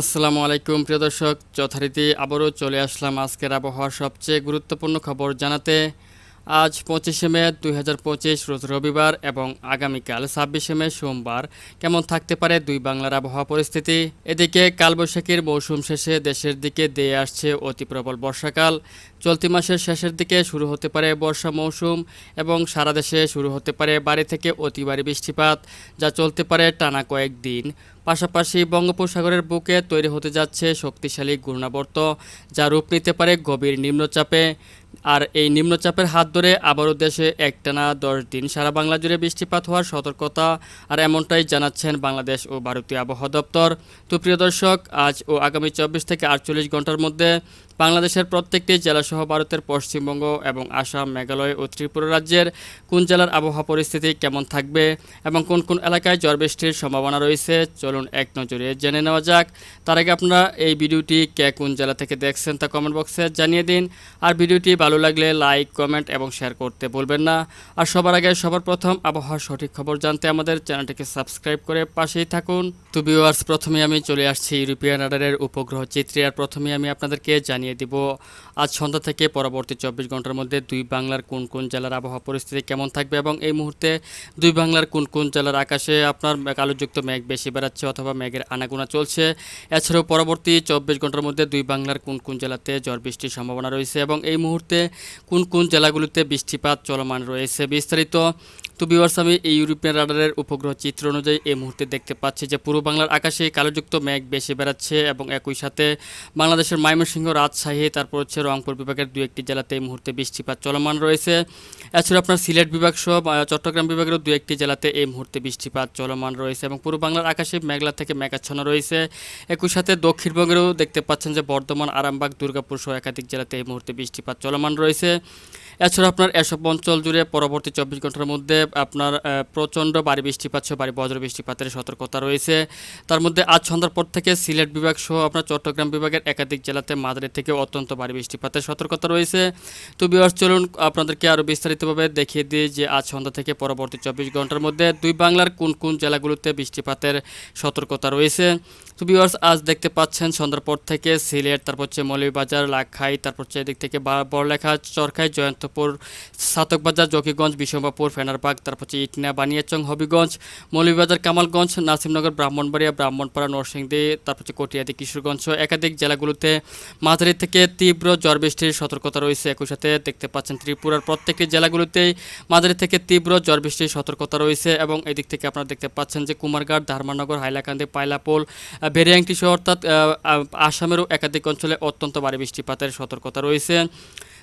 আসসালামু আলাইকুম প্রিয় দর্শক। যথারীতি আবারও চলে আসলাম আজকের আবহাওয়ার সবচেয়ে গুরুত্বপূর্ণ খবর জানাতে। আজ পঁচিশে মে দুই হাজার পঁচিশ, রোজ রবিবার এবং আগামীকাল ছাব্বিশে মে সোমবার। কেমন থাকতে পারে দুই বাংলার আবহাওয়া পরিস্থিতি? এদিকে কালবৈশাখীর মৌসুম শেষে দেশের দিকে দিয়ে আসছে অতি প্রবল বর্ষাকাল। চলতি মাসের শেষের দিকে শুরু হতে পারে বর্ষা মৌসুম এবং সারা দেশে শুরু হতে পারে বাড়ি থেকে অতি ভারী বৃষ্টিপাত, যা চলতে পারে টানা কয়েকদিন পাশাপাশি বঙ্গোপসাগরের বুকে তৈরি হতে যাচ্ছে শক্তিশালী ঘূর্ণাবর্ত, যা রূপ নিতে পারে গভীর নিম্নচাপে। আর এই নিম্নচাপের হাত ধরে আবারও দেশে একটানা দশ দিন সারা বাংলা জুড়ে বৃষ্টিপাত হওয়ার সতর্কতা, আর এমনটাই জানাচ্ছেন বাংলাদেশ ও ভারতীয় আবহাওয়া দপ্তর। তো প্রিয় দর্শক, আজ ও আগামী চব্বিশ থেকে আটচল্লিশ ঘণ্টার মধ্যে বাংলাদেশের প্রত্যেকটি জেলাসহ ভারতের পশ্চিমবঙ্গ এবং আসাম, মেঘালয় ও ত্রিপুরা রাজ্যের কোন জেলার আবহাওয়া পরিস্থিতি কেমন থাকবে এবং কোন কোন এলাকায় ঝড় বৃষ্টির সম্ভাবনা রয়েছে, চলুন এক নজরে জেনে নেওয়া যাক। তার আগে আপনারা এই ভিডিওটি কে কোন জেলা থেকে দেখছেন তা কমেন্ট বক্সে জানিয়ে দিন। আর ভিডিওটি ভালো লাগলে লাইক কমেন্ট এবং শেয়ার করতে বলবেন না। আর সবার আগে সবার প্রথম আবহাওয়ার সঠিক খবর জানতে আমাদের চ্যানেলটিকে সাবস্ক্রাইব করে পাশেই থাকুন। তো ভিউয়ার্স প্রথমে আমি চলে আসছি ইউরোপিয়ান রাডারের উপগ্রহ চিত্রে, আর প্রথমে আমি আপনাদেরকে জানিয়ে দিব আজ সন্ধ্যা থেকে পরবর্তী চব্বিশ ঘণ্টার মধ্যে দুই বাংলার কোন কোন জেলার আবহাওয়া পরিস্থিতি কেমন থাকবে এবং এই মুহূর্তে দুই বাংলার কোন কোন জেলার আকাশে আপনার কালোযুক্ত মেঘ বেশি বেড়াচ্ছে অথবা মেঘের আনাগোনা চলছে? এছাড়াও পরবর্তী চব্বিশ ঘণ্টার মধ্যে দুই বাংলার কোন কোন জেলাতে ঝড় বৃষ্টির সম্ভাবনা রয়েছে এবং এই মুহূর্তে কোন কোন জেলাগুলিতে বৃষ্টিপাত চলমান রয়েছে বিস্তারিত তো বিভার্স আমি এই ইউরোপিয়ান রাডারের উপগ্রহ চিত্র অনুযায়ী এই মুহূর্তে দেখতে পাচ্ছি যে পূর্ব বাংলার আকাশে কালোযুক্ত মেঘ বেশি বেড়াচ্ছে এবং একই সাথে বাংলাদেশের ময়মনসিংহ, রাজশাহী, তারপর হচ্ছে রংপুর বিভাগের দু একটি জেলাতে এই মুহূর্তে বৃষ্টিপাত চলমান রয়েছে। এছাড়া আপনার সিলেট বিভাগ সহ চট্টগ্রাম বিভাগেরও দু একটি জেলাতে এই মুহূর্তে বৃষ্টিপাত চলমান রয়েছে এবং পূর্ব বাংলার আকাশে মেঘলা থেকে মেঘাচ্ছন্ন রয়েছে। একই সাথে দক্ষিণবঙ্গেরও দেখতে পাচ্ছেন যে বর্ধমান, আরামবাগ, দুর্গাপুর সহ একাধিক জেলাতে এই মুহূর্তে বৃষ্টিপাত চলমান রয়েছে। এছাড়া আপনার এসব অঞ্চল জুড়ে পরবর্তী চব্বিশ ঘণ্টার মধ্যে আপনার প্রচণ্ড বাড়ি বৃষ্টিপাত সহ বাড়ি বজ্র বৃষ্টিপাতের সতর্কতা রয়েছে। তার মধ্যে আজ সন্ধ্যার পর থেকে সিলেট বিভাগ সহ, আপনার চট্টগ্রাম বিভাগের একাধিক জেলাতে মাদারি থেকে অত্যন্ত বাড়ি বৃষ্টিপাতের সতর্কতা রয়েছে। তো বিভাগ চলুন আপনাদেরকে আরও বিস্তারিতভাবে দেখিয়ে দিই যে আজ সন্ধ্যা থেকে পরবর্তী চব্বিশ ঘণ্টার মধ্যে দুই বাংলার কোন কোন জেলাগুলোতে বৃষ্টিপাতের সতর্কতা রয়েছে। তো ভিউয়ার্স আজ দেখতে পাচ্ছেন সন্ধ্যার থেকে সিলেট, তারপর হচ্ছে মৌলভীবাজার, লাখাই, তারপর হচ্ছে এদিক থেকে বড়লেখা, চরখাই, জয়ন্তপুর, সাতকবাজার, জকিগঞ্জ বিশম্বাপুর ফেনারবাগ, তারপর হচ্ছে ইটনা, বানিয়াচং, হবিগঞ্জ, মৌলভীবাজার, কামালগঞ্জ, নাসিমনগর, ব্রাহ্মণবাড়িয়া, ব্রাহ্মণপাড়া, নরসিংদী, তারপর হচ্ছে কটিয়াদি, কিশোরগঞ্জ একাধিক জেলাগুলোতে মাঝারি থেকে তীব্র ঝড় বৃষ্টির সতর্কতা রয়েছে। একই সাথে দেখতে পাচ্ছেন ত্রিপুরার প্রত্যেকটি জেলাগুলোতেই মাঝারি থেকে তীব্র ঝড় বৃষ্টির সতর্কতা রয়েছে এবং এদিক থেকে আপনারা দেখতে পাচ্ছেন যে কুমারঘাট, ধারমানগর, হাইলাকান্দি, পাইলাপোল ভেরিয়াংটি সহ অর্থাৎ আসামেরও একাধিক অঞ্চলে অত্যন্ত ভারী বৃষ্টিপাতের সতর্কতা রয়েছে।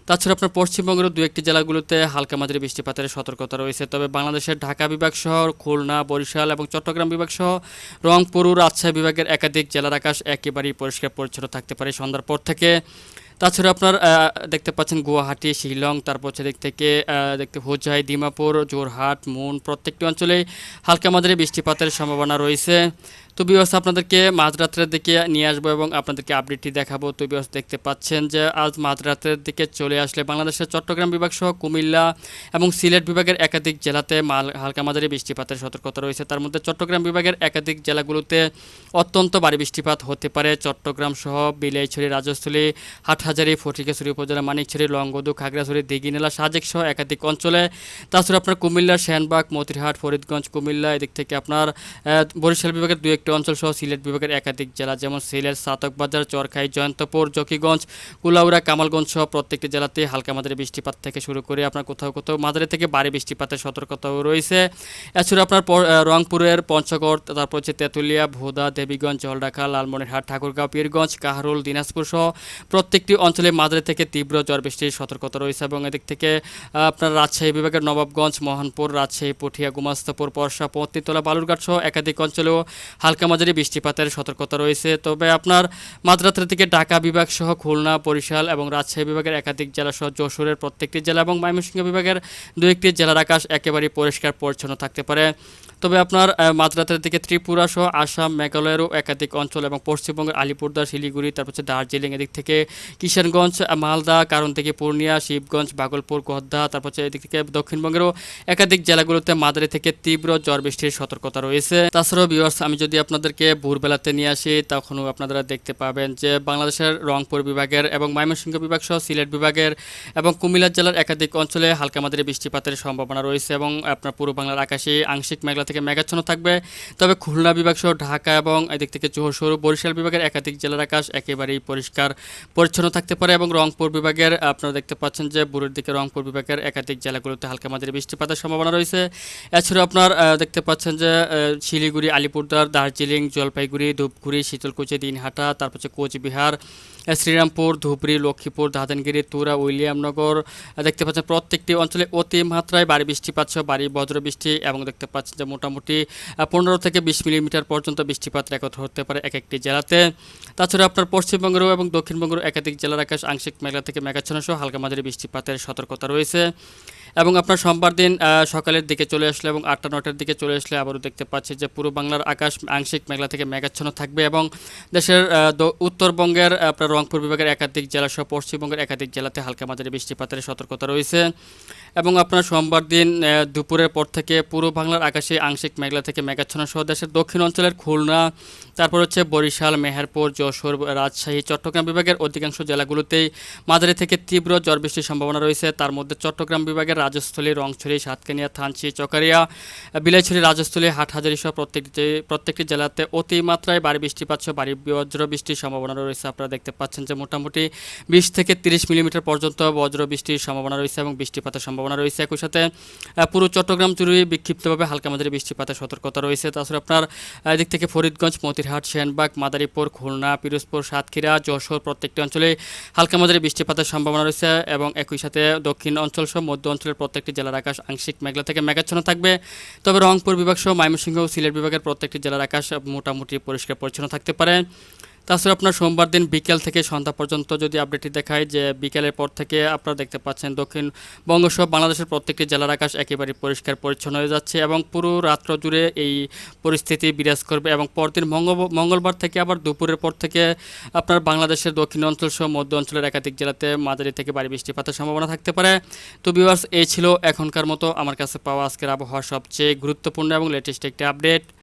তাছাড়া আপনার পশ্চিমবঙ্গের দু একটি জেলাগুলোতে হালকা মাঝারি বৃষ্টিপাতের সতর্কতা রয়েছে। তবে বাংলাদেশের ঢাকা বিভাগ সহ খুলনা, বরিশাল এবং চট্টগ্রাম বিভাগ সহ রংপুর রাজশাহী বিভাগের একাধিক জেলার আকাশ একেবারেই পরিষ্কার পরিচ্ছন্ন থাকতে পারে সন্ধ্যার পর থেকে। তাছাড়া আপনার দেখতে পাচ্ছেন গুয়াহাটি, শিলং, তারপর হচ্ছে দিক থেকে দেখতে হোজাই দিমাপুর জোরহাট মুন প্রত্যেকটি অঞ্চলে হালকা মাঝারি বৃষ্টিপাতের সম্ভাবনা রয়েছে। তো বিবাস আপনাদেরকে মাঝরাত্রের দিকে নিয়ে আসব এবং আপনাদেরকে আপডেটটি দেখাবো। তো বিবাস দেখতে পাচ্ছেন যে আজ মাঝরাত্রের দিকে চলে আসলে বাংলাদেশের চট্টগ্রাম বিভাগ সহ কুমিল্লা এবং সিলেট বিভাগের একাধিক জেলাতে মাল, হালকা মাঝারি বৃষ্টিপাতের সতর্কতা রয়েছে। তার মধ্যে চট্টগ্রাম বিভাগের একাধিক জেলাগুলোতে অত্যন্ত ভারী বৃষ্টিপাত হতে পারে। চট্টগ্রাম সহ, বিলাইছড়ি, রাজস্থলী, হাটহাজারি ফটিকেশ্বরী উপজেলা মানিকছড়ি, লংগদু, খাগড়াছড়ি, দিঘিনেলা সাজেক সহ একাধিক অঞ্চলে। তাছাড়া আপনার কুমিল্লার শ্যানবাগ মতিরহাট, ফরিদগঞ্জ, কুমিল্লা, এদিক থেকে আপনার বরিশাল বিভাগের দু একটি অঞ্চল সহ সিলেট বিভাগের একাধিক জেলা, যেমন সিলেট সাতকবাজার চরখাই, জয়ন্তপুর, জকিগঞ্জ, কুলাউড়া, কামালগঞ্জ সহ প্রত্যেকটি জেলাতে হালকা মাঝারি বৃষ্টিপাত থেকে শুরু করে আপনার কোথাও কোথাও মাঝারি থেকে ভারী বৃষ্টিপাতের সতর্কতাও রয়েছে। এছাড়া আপনার রংপুরের পঞ্চগড়, তারপর হচ্ছে তেঁতুলিয়া, ভোদা, দেবীগঞ্জ, জলঢাকা, লালমনিরহাট, ঠাকুরগাঁও, পীরগঞ্জ, কাহারুল, দিনাজপুর সহ প্রত্যেকটি অঞ্চলে মাঝারি থেকে তীব্র ঝড় বৃষ্টির সতর্কতা রয়েছে এবং এদিক থেকে আপনার রাজশাহী বিভাগের নবাবগঞ্জ, মোহনপুর, রাজশাহী, পুঠিয়া, গুমাস্তপুর পরশা পত্নীতলা বালুরঘাট সহ একাধিক অঞ্চলেও হালকা মাঝারি বৃষ্টিপাতের সতর্কতা রয়েছে। তবে আপনার মাঝরাতের দিকে ঢাকা বিভাগ সহ খুলনা, বরিশাল এবং রাজশাহী বিভাগের একাধিক জেলা সহ যশোরের প্রত্যেকটি জেলা এবং ময়মনসিংহ বিভাগের দু একটি জেলার আকাশ একেবারেই পরিষ্কার পরিচ্ছন্ন থাকতে পারে। তবে আপনার মাঝরাতের দিকে ত্রিপুরা সহ আসাম, মেঘালয়েরও একাধিক অঞ্চল এবং পশ্চিমবঙ্গের আলিপুরদার শিলিগুড়ি, তারপর দার্জিলিং এদিক থেকে কিষানগঞ্জ, মালদা, কারণ থেকে পূর্ণিয়া, শিবগঞ্জ ভাগলপুর গোহদ্দা তারপর হচ্ছে এদিক থেকে দক্ষিণবঙ্গেরও একাধিক জেলাগুলোতে মাদারি থেকে তীব্র ঝড় বৃষ্টির সতর্কতা রয়েছে। তাছাড়াও ভিউয়ার্স আমি যদি আপনাদেরকে ভোরবেলাতে নিয়ে আসি, তখনও আপনারা দেখতে পাবেন যে বাংলাদেশের রংপুর বিভাগের এবং ময়মনসিংহ বিভাগ সহ সিলেট বিভাগের এবং কুমিল্লা জেলার একাধিক অঞ্চলে হালকা মাদারি বৃষ্টিপাতের সম্ভাবনা রয়েছে এবং আপনার পুরো বাংলার আকাশে আংশিক মেঘলা থেকে মেঘাচ্ছন্ন থাকবে। তবে খুলনা বিভাগ সহ ঢাকা এবং এদিক থেকে যশোর, বরিশাল বিভাগের একাধিক জেলার আকাশ একেবারেই পরিষ্কার, পরিচ্ছন্ন থাকতে পারে এবং রংপুর বিভাগের, আপনারা দেখতে পাচ্ছেন যে বুড়ির দিকে রংপুর বিভাগের একাধিক জেলাগুলোতে হালকা মাঝারি বৃষ্টিপাতের সম্ভাবনা রয়েছে। এছাড়াও আপনার দেখতে পাচ্ছেন যে শিলিগুড়ি, আলিপুরদুয়ার, দার্জিলিং, জলপাইগুড়ি, ধূপগুড়ি, শীতলকুচি, দিনহাটা, তারপর হচ্ছে কোচবিহার শ্রীরামপুর, ধুবড়ি, লক্ষ্মীপুর দাদানগিরি তুরা, উইলিয়ামনগর দেখতে পাচ্ছেন প্রত্যেকটি অঞ্চলে অতি মাত্রায় বাড়ি বৃষ্টিপাত সহ বাড়ি বজ্র বৃষ্টি এবং দেখতে পাচ্ছেন যে মোটামুটি পনেরো থেকে বিশ মিলিমিটার পর্যন্ত বৃষ্টিপাত রেকর্ড হতে পারে এক একটি জেলাতে। তাছাড়া আপনার পশ্চিমবঙ্গেরও এবং দক্ষিণবঙ্গের একাধিক জেলার আকাশ আংশিক মেঘলা থেকে মেঘাচ্ছন্ন সহ হালকা মাঝারি বৃষ্টিপাতের সতর্কতা রয়েছে। এবং আপনার সোমবার দিন সকালের দিকে চলে আসলে এবং আটটা নটার দিকে চলে আসলে আবারও দেখতে পাচ্ছি যে পুরো বাংলার আকাশ আংশিক মেঘলা থেকে মেঘাচ্ছন্ন থাকবে এবং দেশের উত্তরবঙ্গের আপনার রংপুর বিভাগের একাধিক জেলা সহ পশ্চিমবঙ্গের একাধিক জেলাতে হালকা মাঝারি বৃষ্টিপাতের সতর্কতা রয়েছে এবং আপনার সোমবার দিন দুপুরের পর থেকে পুরো বাংলার আকাশে আংশিক মেঘলা থেকে মেঘাচ্ছন্ন সহ দেশের দক্ষিণ অঞ্চলের খুলনা, তারপর হচ্ছে বরিশাল, মেহেরপুর, যশোর, রাজশাহী, চট্টগ্রাম বিভাগের অধিকাংশ জেলাগুলোতেই মাঝারি থেকে তীব্র ঝড় বৃষ্টির সম্ভাবনা রয়েছে। তার মধ্যে চট্টগ্রাম বিভাগের রাজস্থলী, রংছড়ি, সাতকানিয়া, থানচি, চকারিয়া, বিলাইছড়ি, রাজস্থলী, হাটহাজারি সহ প্রত্যেকটি প্রত্যেকটি জেলাতে অতিমাত্রায় বাড়ি বৃষ্টিপাত সহ বাড়ি বজ্র বৃষ্টির সম্ভাবনা রয়েছে। আপনারা দেখতে পাচ্ছেন যে মোটামুটি বিশ থেকে তিরিশ মিলিমিটার পর্যন্ত বজ্র বৃষ্টির সম্ভাবনা রয়েছে এবং বৃষ্টিপাতের সম্ভাবনা রয়েছে। একই সাথে পুরো চট্টগ্রাম জুড়ে বিক্ষিপ্তভাবে হালকা মাঝারি বৃষ্টিপাতের সতর্কতা রয়েছে। তাছাড়া আপনার এদিক থেকে ফরিদগঞ্জ, মতিরহাট, সেনবাগ, মাদারীপুর, খুলনা, পিরোজপুর, সাতক্ষীরা, যশোর প্রত্যেকটি অঞ্চলে হালকা মাঝারি বৃষ্টিপাতের সম্ভাবনা রয়েছে এবং একই সাথে দক্ষিণ অঞ্চল সহ মধ্য অঞ্চলের প্রত্যেকটি জেলার আকাশ আংশিক মেঘলা থেকে মেঘাচ্ছন্ন থাকবে। তবে রংপুর বিভাগ সহ ময়মনসিংহ ও সিলেট বিভাগের প্রত্যেকটি জেলার আকাশ মোটামুটি পরিষ্কার পরিচ্ছন্ন থাকতে পারে। তাছাড়া আপনার সোমবার দিন বিকেল থেকে সন্ধ্যা পর্যন্ত যদি আপডেটটি দেখায় যে বিকেলের পর থেকে আপনারা দেখতে পাচ্ছেন দক্ষিণ বঙ্গসহ বাংলাদেশের প্রত্যেকটি জেলার আকাশ একেবারে পরিষ্কার পরিচ্ছন্ন হয়ে যাচ্ছে এবং পুরো রাত্র জুড়ে এই পরিস্থিতি বিরাজ করবে এবং পরদিন মঙ্গল- মঙ্গলবার থেকে আবার দুপুরের পর থেকে আপনার বাংলাদেশের দক্ষিণ অঞ্চল সহ মধ্য অঞ্চলের একাধিক জেলাতে মাঝারি থেকে বাড়ি বৃষ্টিপাতের সম্ভাবনা থাকতে পারে। তো ভিউয়ার্স এই ছিল এখনকার মতো। আমার কাছে পাওয়া আজকের আবহাওয়া সবচেয়ে গুরুত্বপূর্ণ এবং লেটেস্ট একটি আপডেট